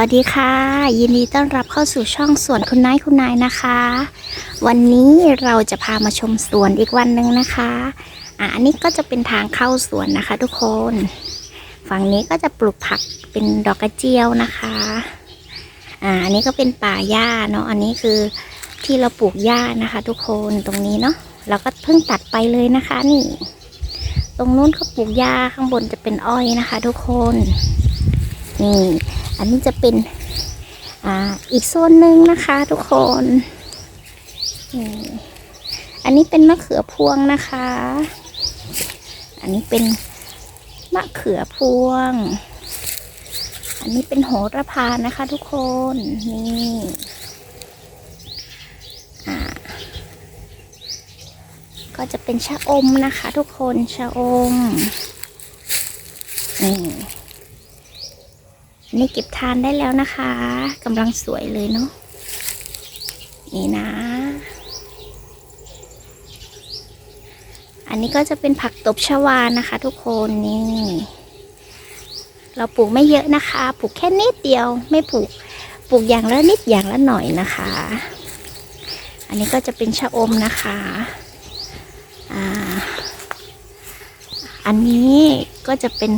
วัสดีค่ะ ยินดีต้อนรับเข้าสู่ช่องสวนคุณนายคุณนายนะคะ วันนี้เราจะพามาชมสวนอีกวันหนึ่งนะคะอะอันนี้ก็จะเป็นทางเข้าสวนนะคะ ทุกคน ฝั่งนี้ก็จะปลูกผักเป็นดอกกระเจียวนะคะอ่าอันนี้ก็เป็นป่าหญ้าเนาะอันนี้คือที่เราปลูกหญ้านะคะ ทุกคนตรงนี้เนาะเราก็เพิ่งตัดไปเลยนะคะนี่ ตรงนู้นเขาปลูกหญ้าข้างบนจะเป็นอ้อยนะคะ ทุกคน นี่ อันนี้จะเป็นอ่าอีกโซนหนึ่งนะคะทุกคนนี่อันนี้เป็นมะเขือพวงนะคะ อันนี้เป็นมะเขือพวง อันนี้เป็นโหระพานะคะทุกคน นี่อ่าก็จะเป็นชะอมนะคะทุกคน ชะอม นี่ นนี่เก็บทานได้แล้วนะคะกำลังสวยเลยเนาะนี่นะ อันนี้ก็จะเป็นผักตบชวานะคะ ทุกคนนี่เราปลูกไม่เยอะนะคะ ปลูกแค่นิดเดียว ไม่ปลูกปลูกอย่างละนิดอย่างละหน่อยนะคะ อันนี้ก็จะเป็นชะอมนะคะอ่าอันนี้ก็จะเป็น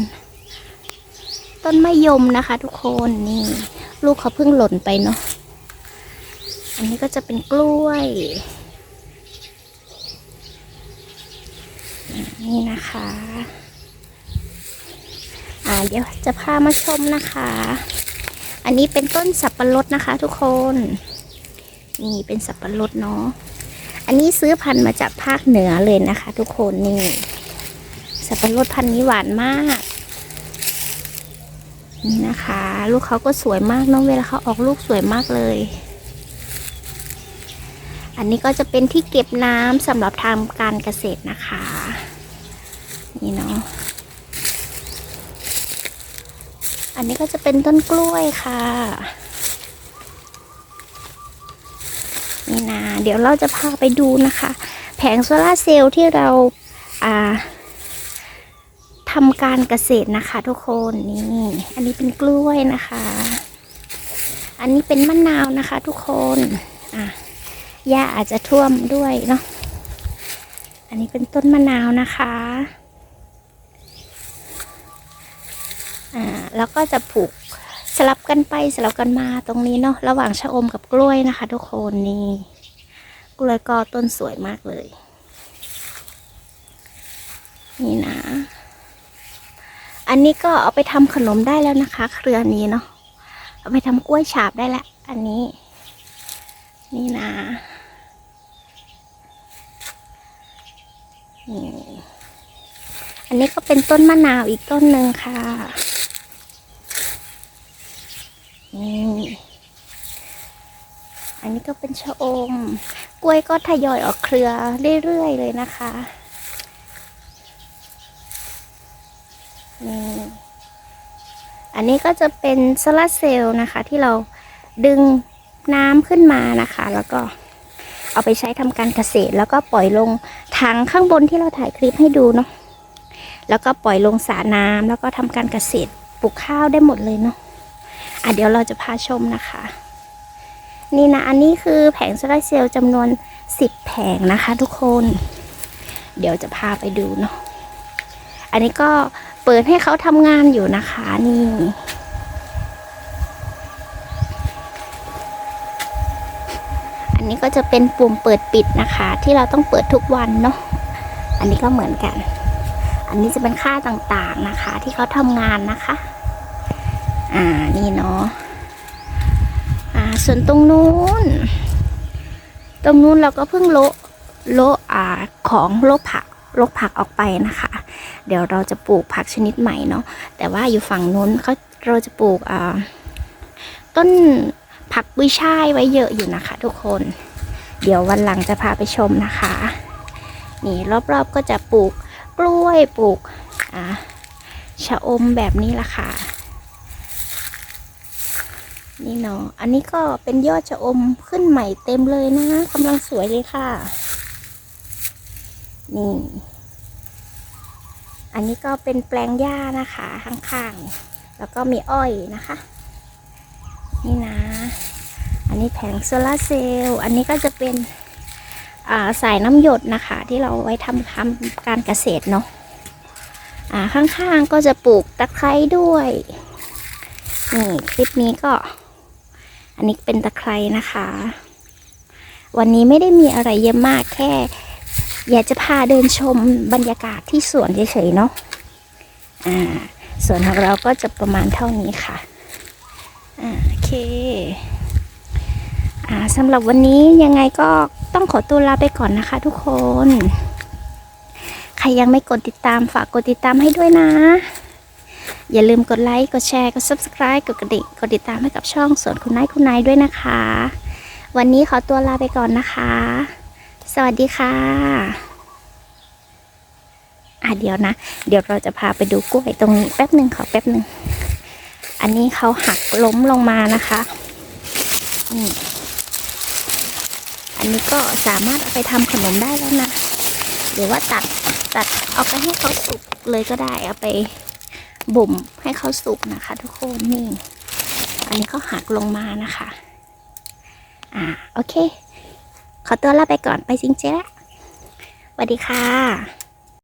ต้นมะยมนะคะ ทุกคนนี่ ลูกเขาเพิ่งหล่นไปเนาะอันนี้ก็จะเป็นกล้วย นี่นะคะอ่าเดี๋ยวจะพามาชมนะคะ อันนี้เป็นต้นสับปะรดนะคะ ทุกคนนี่เป็นสับปะรดเนาะอันนี้ซื้อพันธุ์มาจากภาคเหนือเลยนะคะ ทุกคนนี่สับปะรดพันธุ์นี้หวานมาก นี่นะคะ ลูกเขาก็สวยมากน้องเวลาเขาออกลูกสวยมากเลย อันนี้ก็จะเป็นที่เก็บน้ำสำหรับทำการเกษตรนะคะ นี่เนาะอันนี้ก็จะเป็นต้นกล้วยค่ะ นี่นะเดี๋ยวเราจะพาไปดูนะคะ แผงโซลาเซลล์ที่เราอ่า ทำการเกษตรนะคะ ทุกคนนี่ อันนี้เป็นกล้วยนะคะ อันนี้เป็นมะนาวนะคะ ทุกคนอะหญ้าอาจจะท่วมด้วยเนาะอันนี้เป็นต้นมะนาวนะคะอ่าแล้วก็จะปลูกสลับกันไปสลับกันมาตรงนี้เนาะระหว่างชะอมกับกล้วยนะคะ ทุกคนนี่กล้วยก็ต้นสวยมากเลย นี่นะ อันนี้ก็เอาไปทำขนมได้แล้วนะคะ เครือนี้เนาะเอาไปทำกล้วยฉาบได้แล้วอันนี้ นี่นะนี่อันนี้ก็เป็นต้นมะนาวอีกต้นหนึ่งค่ะนี่อันนี้ก็เป็นชะอม กล้วยก็ทยอยออกเครือเรื่อยๆเลยนะคะ นี่ อันนี้ก็จะเป็นโซลาร์เซลล์นะคะ ที่เราดึงน้ำขึ้นมานะคะ แล้วก็เอาไปใช้ทำการเกษตร แล้วก็ปล่อยลงถังข้างบนที่เราถ่ายคลิปให้ดูเนาะแล้วก็ปล่อยลงสระน้ำแล้วก็ทำการเกษตรปลูกข้าวได้หมดเลยเนาะอะเดี๋ยวเราจะพาชมนะคะ นี่นะอันนี้คือแผงโซลาร์เซลล์จำนวน10แผงนะคะ ทุกคน เดี๋ยวจะพาไปดูเนาะอันนี้ก็ เปิดให้เขาทำงานอยู่นะคะนี่ อันนี้ก็จะเป็นปุ่มเปิดปิดนะคะ ที่เราต้องเปิดทุกวันเนาะ อันนี้ก็เหมือนกัน อันนี้จะเป็นค่าต่างๆนะคะ ที่เขาทำงานนะคะ อ่านี่เนาะ อ่าส่วนตรงนู้น ตรงนู้นเราก็เพิ่งโละโละอ่าของโละผัก ละผักออกไปนะคะ เดี๋ยวเราจะปลูกผักชนิดใหม่เนาะแต่ว่าอยู่ฝั่งนู้นเขาเราจะปลูกต้นผักบุยช่ายไว้เยอะอยู่นะคะ ทุกคน เดี๋ยววันหลังจะพาไปชมนะคะ นี่รอบๆก็จะปลูกกล้วยปลูกชะอมแบบนี้ละค่ะ นี่เนาะอันนี้ก็เป็นยอดชะอมขึ้นใหม่เต็มเลยนะกำลังสวยเลยค่ะ นี่ อันนี้ก็เป็นแปลงหญ้านะคะข้างๆ แล้วก็มีอ้อยนะคะ นี่นะ อันนี้แผงโซลาร์เซลล์ อันนี้ก็จะเป็นาสายน้ำหยดนะคะ ที่เราไว้ทำทำการเกษตรเนาะข้างๆก็จะปลูกตะไคร้ด้วยนี่คลิปนี้ก็ อันนี้เป็นตะไคร้นะคะ วันนี้ไม่ได้มีอะไรเยอะมากแค่ อยากจะพาเดินชมบรรยากาศที่สวนเฉยๆเนาะอ่าสวนของเราก็จะประมาณเท่านี้ค่ะอ่าโอเคอ่าสำหรับวันนี้ยังไงก็ต้องขอตัวลาไปก่อนนะคะทุกคน ใครยังไม่กดติดตามฝากกดติดตามให้ด้วยนะ อย่าลืมกดไลค์ กดแชร์ กด subscribe กดกระดิ่ง กดติดตามให้กับช่องสวนคุณนายคุณนายด้วยนะคะ วันนี้ขอตัวลาไปก่อนนะคะ สวัสดีค่ะ อะเดี๋ยวนะ เดี๋ยวเราจะพาไปดูกล้วยตรงนี้แป๊บหนึ่งขอแป๊บหนึ่ง อันนี้เขาหักล้มลงมานะคะนี่อันนี้ก็สามารถเอาไปทำขนมได้แล้วนะ หรือว่าตัดตัดเอาไปให้เขาสุกเลยก็ได้เอาไปบ่มให้เขาสุกนะคะ ทุกคนนี่ อันนี้ก็หักลงมานะคะ อ่าโอเค ขอตัวลาไปก่อนไปจริงๆแล้วสวัสดีค่ะ